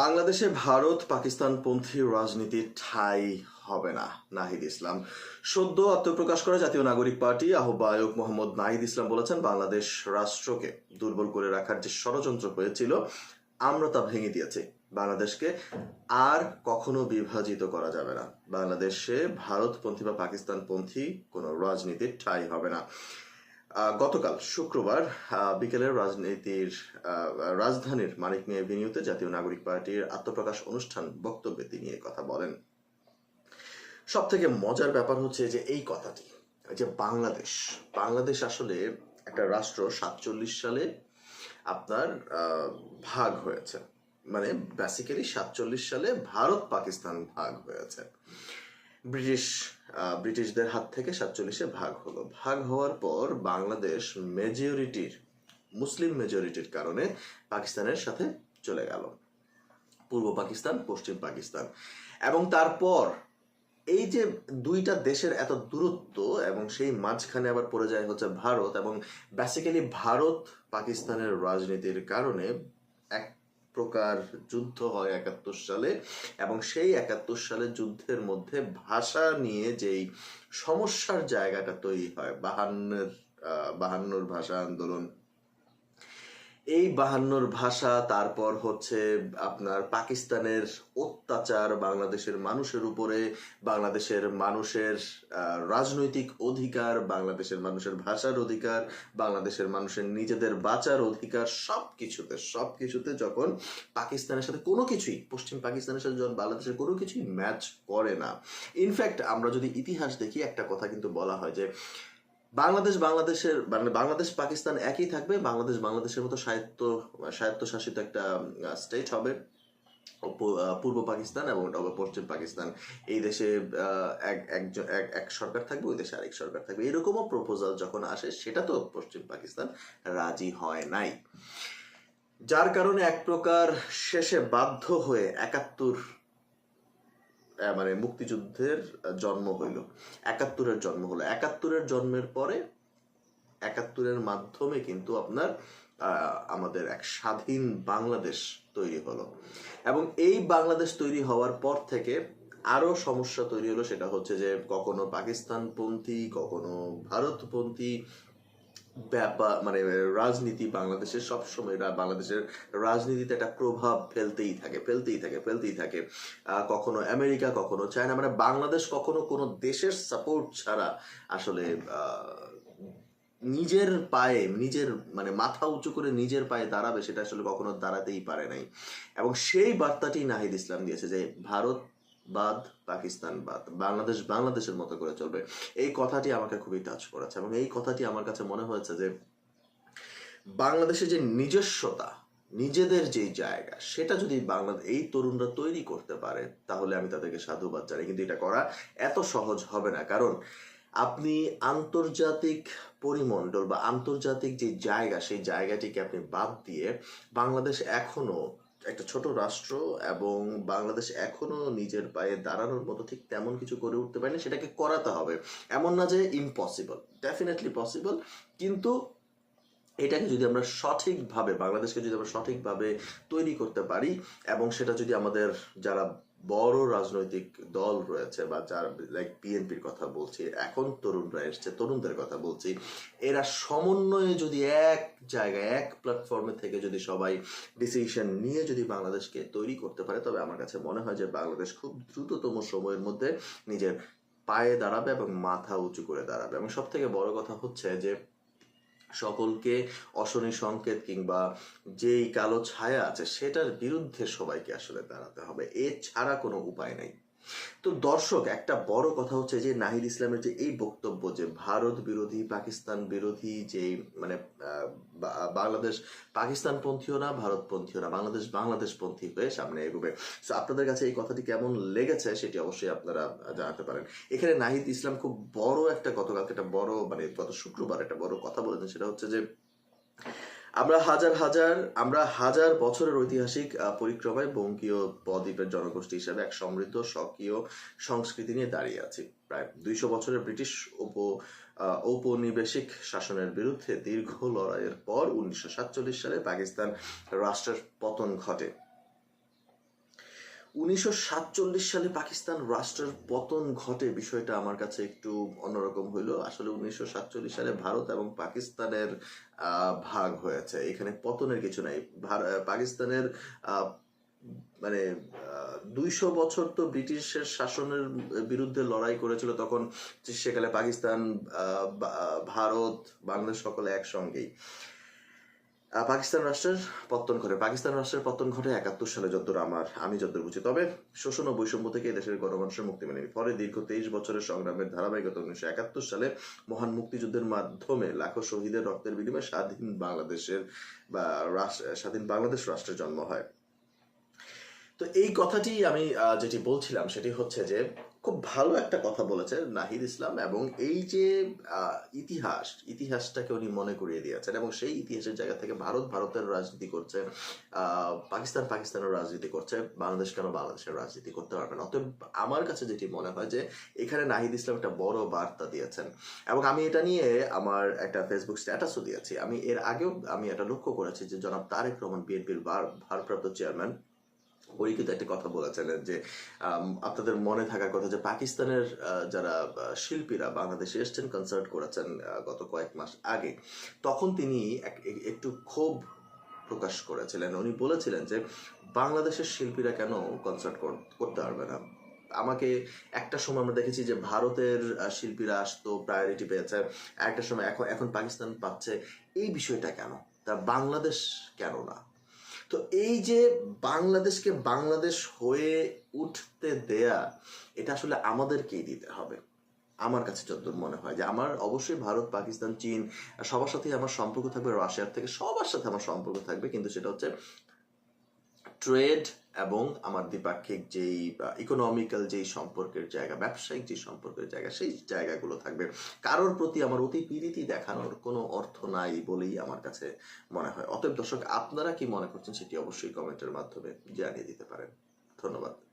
বাংলাদেশে ভারত পাকিস্তান পন্থী রাজনীতি ঠাই হবে না, নাহিদ ইসলাম। সদ্য আত্মপ্রকাশ করা জাতীয় নাগরিক পার্টি আহ্বায়ক মোহাম্মদ নাহিদ ইসলাম বলেছেন, বাংলাদেশ রাষ্ট্রকে দুর্বল করে রাখার যে ষড়যন্ত্র হয়েছিল, আমরা তা ভেঙে দিয়েছি। বাংলাদেশকে আর কখনো বিভাজিত করা যাবে না। বাংলাদেশে ভারতপন্থী বা পাকিস্তানপন্থী কোনো রাজনীতির ঠাই হবে না। গতকাল শুক্রবার বিকেলের রাজনীতির রাজধানীর মানিক মিয়া এভিনিউতে জাতীয় নাগরিক পার্টির আত্মপ্রকাশ অনুষ্ঠান বক্তব্যে তিনি এই কথা বলেন। সব থেকে মজার ব্যাপার হচ্ছে যে এই কথাটি, যে বাংলাদেশ বাংলাদেশ আসলে একটা রাষ্ট্র সাতচল্লিশ সালে আপনার ভাগ হয়েছে। মানে বেসিক্যালি সাতচল্লিশ সালে ভারত পাকিস্তান ভাগ হয়েছে। ব্রিটিশ ব্রিটিশদের হাত থেকে সাতচল্লিশে ভাগ হলো। ভাগ হওয়ার পর বাংলাদেশ মেজরিটির মুসলিম মেজরিটির কারণে পাকিস্তানের সাথে চলে গেল। পূর্ব পাকিস্তান, পশ্চিম পাকিস্তান। এবং তারপর এই যে দুইটা দেশের এত দূরত্ব এবং সেই মাঝখানে আবার পড়ে যায় হচ্ছে ভারত এবং বেসিক্যালি ভারত পাকিস্তানের রাজনীতির কারণে এক প্রকার যুদ্ধ হয় একাত্তর সালে এবং সেই একাত্তর সালে যুদ্ধের মধ্যে ভাষা নিয়ে যেই সমস্যার জায়গাটা তৈরি হয়, বাহান্নের বাহান্নর ভাষা আন্দোলন এই বাহান্নর ভাষা, তারপর হচ্ছে আপনার পাকিস্তানের অত্যাচার, বাংলাদেশের মানুষের উপরে, বাংলাদেশের মানুষের রাজনৈতিক অধিকার, বাংলাদেশের মানুষের ভাষার অধিকার, বাংলাদেশের মানুষের নিজেদের বাঁচার অধিকার সব কিছুতে সব কিছুতে যখন পাকিস্তানের সাথে কোনো কিছুই, পশ্চিম পাকিস্তানের সাথে যখন বাংলাদেশের কোনো কিছুই ম্যাচ করে না। ইনফ্যাক্ট আমরা যদি ইতিহাস দেখি, একটা কথা কিন্তু বলা হয় যে বাংলাদেশ, বাংলাদেশের মানে বাংলাদেশ, পাকিস্তান একই থাকবে। বাংলাদেশ, বাংলাদেশের মতো সাহিত্য স্বায়ত্তশাসিত একটা স্টেট হবে। পূর্ব পাকিস্তান এবং পশ্চিম পাকিস্তান। এই দেশে এক এক এক সরকার থাকবে, ওই দেশে আরেক সরকার থাকবে। এরকমও প্রপোজাল যখন আসে, সেটা তো পশ্চিম পাকিস্তান রাজি হয় নাই। যার কারণে এক প্রকার শেষে বাধ্য হয়ে একাত্তর মানে মুক্তিযুদ্ধের জন্ম হইল। একাত্তরের জন্ম হলো। একাত্তরের জন্মের পরে, একাত্তরের মাধ্যমে কিন্তু আপনার আমাদের এক স্বাধীন বাংলাদেশ তৈরি হলো। এবং এই বাংলাদেশ তৈরি হওয়ার পর থেকে আরও সমস্যা তৈরি হলো, সেটা হচ্ছে যে কখনো পাকিস্তানপন্থী, কখনো ভারতপন্থী ব্যাপার মানে রাজনীতি বাংলাদেশের সবসময় বাংলাদেশের রাজনীতিতে একটা প্রভাব ফেলতেই থাকে ফেলতেই থাকে ফেলতেই থাকে। কখনো আমেরিকা, কখনো চায়না মানে বাংলাদেশ কখনো কোনো দেশের সাপোর্ট ছাড়া আসলে নিজের পায়ে, নিজের মানে মাথা উঁচু করে নিজের পায়ে দাঁড়াবে সেটা আসলে কখনো দাঁড়াতেই পারে নাই। এবং সেই বার্তাটি নাহিদ ইসলাম দিয়েছে যে, ভারত বাদ, পাকিস্তান বাদ, বাংলাদেশ, বাংলাদেশের মতো করে চলবে। এই কথাটি আমাকে খুবই টাচ করেছে এবং এই কথাটি আমার কাছে মনে হয়েছে যে, বাংলাদেশের যে নিজস্বতা, নিজেদের যে জায়গা, সেটা যদি বাংলাদেশ এই তরুণরা তৈরি করতে পারে, তাহলে আমি তাদেরকে সাধুবাদ জানাই। কিন্তু এটা করা এত সহজ হবে না। কারণ আপনি আন্তর্জাতিক পরিমণ্ডল বা আন্তর্জাতিক যে জায়গা, সেই জায়গাটিকে আপনি বাদ দিয়ে বাংলাদেশ এখনও একটা ছোট রাষ্ট্র এবং বাংলাদেশ এখনও নিজের পায়ে দাঁড়ানোর মতো ঠিক তেমন কিছু করে উঠতে পারেনি, সেটাকে করাতে হবে। এমন না যে ইম্পসিবল ডেফিনেটলি পসিবল কিন্তু এটাকে যদি আমরা সঠিকভাবে, বাংলাদেশকে যদি আমরা সঠিকভাবে তৈরি করতে পারি এবং সেটা যদি আমাদের যারা বড় রাজনৈতিক দল রয়েছে বা যার লাইক বিএনপির কথা বলছি, এখন তরুণরা এসছে, তরুণদের কথা বলছি, এরা সমন্বয়ে যদি এক জায়গায়, এক প্ল্যাটফর্মে থেকে যদি সবাই ডিসিশন নিয়ে যদি বাংলাদেশকে তৈরি করতে পারে, তবে আমার কাছে মনে হয় যে বাংলাদেশ খুব দ্রুততম সময়ের মধ্যে নিজের পায়ে দাঁড়াবে এবং মাথা উঁচু করে দাঁড়াবে। এবং সব থেকে বড় কথা হচ্ছে যে সকলকে অশনি সংকেত কিংবা যেই কালো ছায়া আছে, সেটার বিরুদ্ধে সবাইকে আসলে দাঁড়াতে হবে। এছাড়া কোনো উপায় নাই। তো দর্শক, একটা বড় কথা হচ্ছে যে নাহিদ ইসলামের যে এই বক্তব্য যে ভারত বিরোধী, পাকিস্তান বিরোধী, যে মানে বাংলাদেশ পাকিস্তান পন্থীও না ভারত পন্থীও না, বাংলাদেশ বাংলাদেশ পন্থী হয়ে সামনে এগোবে। তো আপনাদের কাছে এই কথাটি কেমন লেগেছে সেটি অবশ্যই আপনারা জানাতে পারেন। এখানে নাহিদ ইসলাম খুব বড় একটা গতকালকে একটা বড় মানে গত শুক্রবার একটা বড় কথা বলেছেন, সেটা হচ্ছে যে আমরা হাজার হাজার, আমরা হাজার বছরের ঐতিহাসিক পরিক্রমায় বঙ্গীয় বদ্বীপের জনগোষ্ঠী হিসাবে এক সমৃদ্ধ, স্বকীয় সংস্কৃতি নিয়ে দাঁড়িয়ে আছি। প্রায় দুইশো বছরের ব্রিটিশ উপ ঔপনিবেশিক শাসনের বিরুদ্ধে দীর্ঘ লড়াইয়ের পর উনিশশো সাতচল্লিশ সালে পাকিস্তান রাষ্ট্রের পতন ঘটে। উনিশশো সাতচল্লিশ সালে পাকিস্তান রাষ্ট্রের পতন ঘটে বিষয়টা আমার কাছে একটু অন্যরকম হইল। আসলে উনিশশো সাতচল্লিশ সালে ভারত এবং পাকিস্তানের ভাগ হয়েছে। এখানে পতনের কিছু নাই। পাকিস্তানের মানে দুইশো বছর তো ব্রিটিশের শাসনের বিরুদ্ধে লড়াই করেছিল তখন। সেকালে পাকিস্তান ভারত, বাংলাদেশ সকলে একসঙ্গেই। পাকিস্তান রাষ্ট্রের পত্তন ঘটে। পাকিস্তান রাষ্ট্রের পত্তন ঘটে একাত্তর সালে যদ্দুর আমার, আমি যদ্দুর বুঝি। তবে শোষণ ও বৈষম্য থেকে দেশের গণমানুষের মুক্তি মেলেনি। পরে দীর্ঘ তেইশ বছরের সংগ্রামের ধারাবাহিকতা উনিশশো একাত্তর সালে মহান মুক্তিযুদ্ধের মাধ্যমে লাখো শহীদের রক্তের বিনিময়ে স্বাধীন বাংলাদেশের বা স্বাধীন বাংলাদেশ রাষ্ট্রের জন্ম হয়। তো এই কথাটি আমি যেটি বলছিলাম সেটি হচ্ছে যে, খুব ভালো একটা কথা বলেছে নাহিদ ইসলাম এবং এই যে ইতিহাস, ইতিহাসটাকে উনি মনে করিয়ে দিয়েছেন এবং সেই ইতিহাসের জায়গা থেকে ভারত, ভারতের রাজনীতি করছে পাকিস্তান, পাকিস্তানের রাজনীতি করছে, বাংলাদেশ কেন বাংলাদেশের রাজনীতি করতে পারবে না? অতএব আমার কাছে যেটি মনে হয় যে, এখানে নাহিদ ইসলাম একটা বড় বার্তা দিয়েছেন এবং আমি এটা নিয়ে আমার একটা ফেসবুক স্ট্যাটাসও দিয়েছি। আমি এর আগেও আমি এটা লক্ষ্য করেছি যে, জনাব তারেক রহমান বিএনপির ভারপ্রাপ্ত চেয়ারম্যান উনি কিন্তু একটা কথা বলেছিলেন যে আপনাদের মনে থাকার কথা যে পাকিস্তানের যারা শিল্পীরা বাংলাদেশে এসছেন কনসার্ট করেছেন গত কয়েক মাস আগে, তখন তিনি একটু ক্ষোভ প্রকাশ করেছিলেন। উনি বলেছিলেন যে, বাংলাদেশের শিল্পীরা কেন কনসার্ট করতে পারবে না? আমাকে একটা সময় আমরা দেখেছি যে, ভারতের শিল্পীরা আসতো প্রায়োরিটি পেয়েছে। একটা সময় এখন এখন পাকিস্তান পাচ্ছে। এই বিষয়টা কেন? তা বাংলাদেশ কেন না? তো এই যে বাংলাদেশকে বাংলাদেশ হয়ে উঠতে দেয়া, এটা আসলে আমাদেরকেই দিতে হবে। আমার কাছে যতদূর মনে হয় যে আমার অবশ্যই ভারত, পাকিস্তান, চীন, সবার সাথেই আমার সম্পর্ক থাকবে, রাশিয়ার থেকে সবার সাথে আমার সম্পর্ক থাকবে, কিন্তু সেটা হচ্ছে ট্রেড এবং আমার দ্বিপাক্ষিক যেই ইকোনমিক্যাল যেই সম্পর্কের জায়গা, ব্যবসায়িক যে সম্পর্কের জায়গা, সেই জায়গাগুলো থাকবে। কারোর প্রতি আমার অতি পীড়িতি দেখানোর কোনো অর্থ নাই বলেই আমার কাছে মনে হয়। অতএব দর্শক, আপনারা কি মনে করছেন সেটি অবশ্যই কমেন্টের মাধ্যমে জানিয়ে দিতে পারেন। ধন্যবাদ।